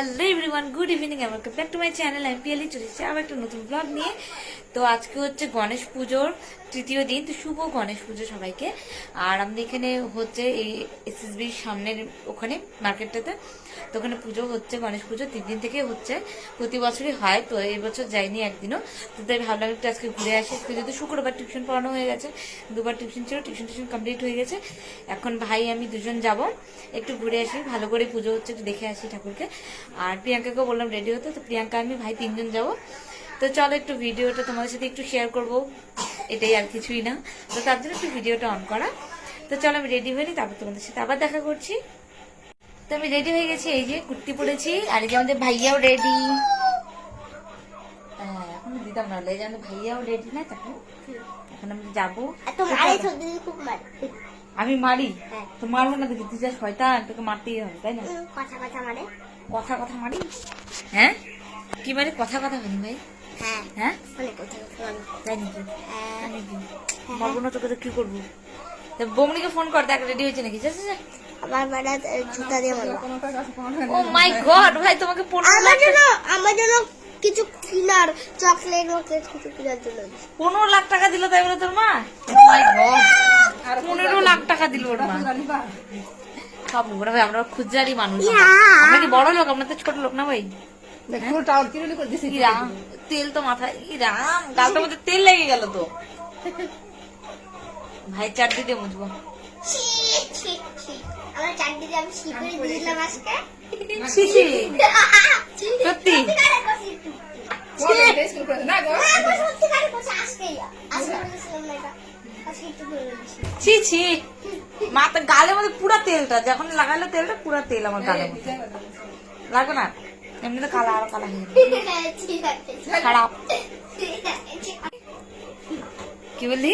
Hello everyone good evening welcome back to my channel আমি পিয়ালি চলেছি আবার একটা নতুন ব্লগ নিয়ে। তো আজকে হচ্ছে গণেশ পুজোর তৃতীয় দিন, তো শুভ গণেশ পুজো সবাইকে। আর আমাদের এখানে হচ্ছে এই এসএসবির সামনের ওখানে মার্কেটটাতে, তো ওখানে পুজো হচ্ছে, গণেশ পুজো। তিন দিন থেকে হচ্ছে, প্রতি বছরই হয়, তো এই বছর যাইনি একদিনও। তো তাই ভাবলাম একটু আজকে ঘুরে আসি। আজকে যেহেতু শুক্রবার টিউশন পড়ানো হয়ে গেছে, দুবার টিউশন ছিল, টিউশন টিউশন কমপ্লিট হয়ে গেছে। এখন ভাই, আমি দুজন যাব, একটু ঘুরে আসি, ভালো করে পুজো হচ্ছে, একটু দেখে আসি ঠাকুরকে। আর প্রিয়াঙ্কাকেও বললাম রেডি হতে, তো প্রিয়াঙ্কা, আমি ভাই তিনজন যাব। তো চলো একটু ভিডিওটা তোমাদের সাথে একটু শেয়ার করব। এটাই আর কিছুই না। তো তার জন্য একটু ভিডিওটা অন করা। তো চলো আমি রেডি হয়ে নিই তারপর তোমাদের সাথে আবার দেখা করছি। তো আমি রেডি হয়ে গেছি এই যে কুর্তি পরেছি আর এই যে আমাদের ভাইয়াও রেডি এখন দিতাম না এই যে আমাদের ভাইয়াও রেডি না তখন এখন আমি যাব। আমি মারি? হ্যাঁ। তো মারবো না দেখি তুই যা শয়তান তোকে মারতেই হবে তাই না? কথা কথা মারে। কথা কথা মারি? হ্যাঁ? কি মানে কথা কথা বলি ভাই। হ্যাঁ। হ্যাঁ? তাই নাকি হ্যাঁ। তাই নাকি মারবো না তোকে তো কি করব? তা ফোন কর দেখ রেডি হয়েছে নাকি? যা, যা, যা। আমার মানে জুতা দিয়ে মারবো ও মাই গড ভাই তোমাকে পনেরো আমার লাখ জন্য আমার জন্য কিছু কিনার চকলেট মকলেট কিছু কেনার জন্য। পনেরো লাখ টাকা দিল তাই বলে তোর মা? মাই গড পনেরো লাখ টাকা দিল ওর মা। খাব ওরা ভাই আমরা খুচরারি মানুষ আমরা। কি বড় লোক? আমরা তো ছোট লোক না ভাই? তেল তো মাথায় রাম গালটার মধ্যে তেল লেগে গেল তো। ভাই দিয়ে মুছবো। সত্যি? ছি। ছি মাথা গালের মধ্যে পুরা তেলটা যখন লাগালো তেলটা পুরা তেল আমার গালের মধ্যে। লাগবে না? এমনিতে কালা আর কালা হয়ে। খারাপ কি বললি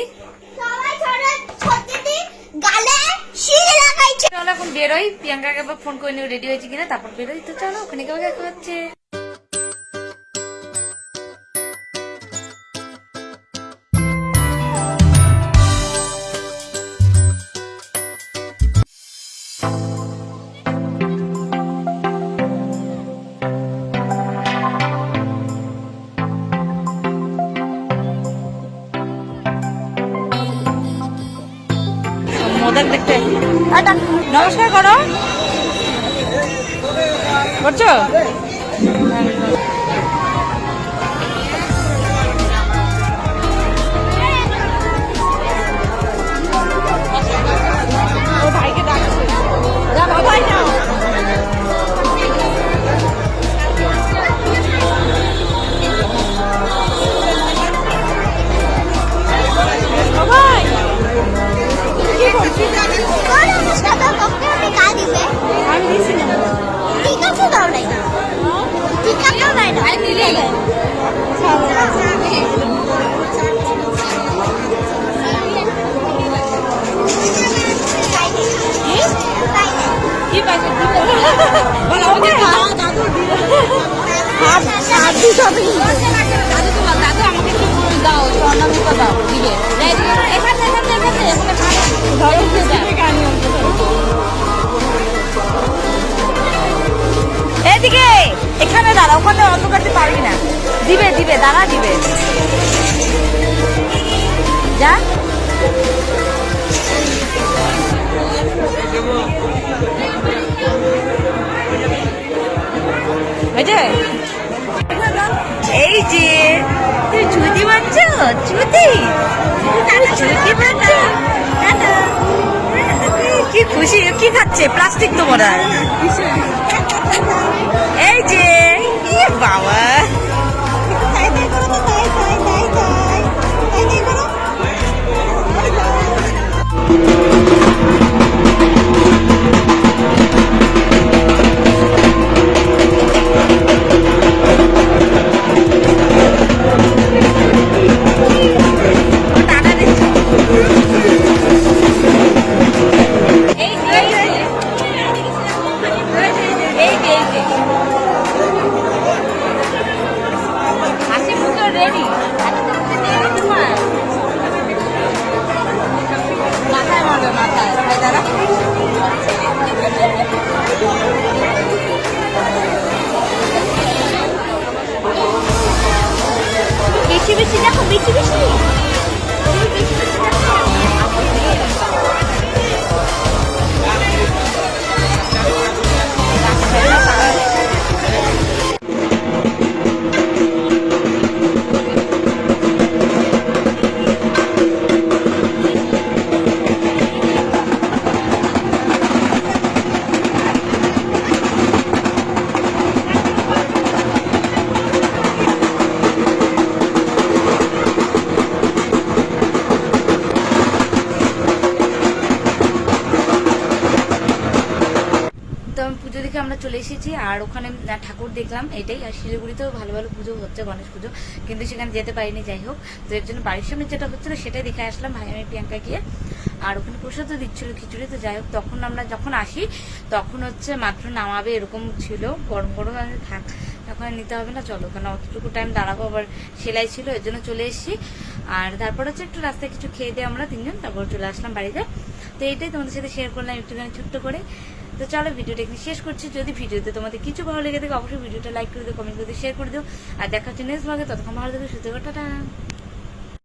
চলো এখন বেরোই প্রিয়াঙ্কাকে ফোন করে নিয়ে রেডি হয়েছে কিনা তারপর বেরোই তো চলো ওখানে কেউ দেখা হচ্ছে দেখতে নমস্কার করো। করছ? এখানে ধরো এদিকে, এখানে দাঁড়া, ওখানে অত কাটতে পারবি না। দিবে দিবে, দাঁড়া, দিবে। যা। কি খুশি কি খাচ্ছে? প্লাস্টিক তো মনে হয় এই যে বাবা। এই যে হাসি মুখে রেডি এত করতে দেরি তোমার মাথায় মারবে মাথায় ভাই দাদা বেশি বেশি, দেখো, বেশি বেশি। আমরা চলে এসেছি, আর ওখানে ঠাকুর দেখলাম এটাই, আর শিলিগুড়িতেও ভালো ভালো পুজো হচ্ছে, গণেশ পুজো, কিন্তু সেখানে যেতে পারিনি, যাই হোক। তো এর জন্য বাড়ির সামনে যেটা হচ্ছিল সেটাই দেখে আসলাম ভাই আমি প্রিয়াঙ্কা গিয়ে। আর ওখানে প্রসাদও দিচ্ছিল, খিচুড়ি, তো যাই হোক, তখন আমরা যখন আসি, তখন হচ্ছে মাত্র নামাবে এরকম ছিল, গরম গরম, আমি থাক তখন নিতে হবে না, চলো, কারণ অতটুকু টাইম দাঁড়াবো, আবার সেলাই ছিল, এর জন্য চলে এসেছি। আর তারপর হচ্ছে একটু রাস্তায় কিছু খেয়ে দিয়ে আমরা তিনজন, তারপর চলে আসলাম বাড়িতে। তো এটাই তোমাদের সাথে শেয়ার করলাম একটুখানি ছোট্ট করে। তো চলো ভিডিওটা এখানে শেষ করছি। যদি ভিডিওতে তোমাদের কিছু ভালো লেগে থাকে, অবশ্যই ভিডিওটা লাইক করে দিও কমেন্ট করে দিও শেয়ার করে দিও। আর দেখা হচ্ছে নেক্সট ভাগে ততক্ষণ ভালো থেকে, সুস্থ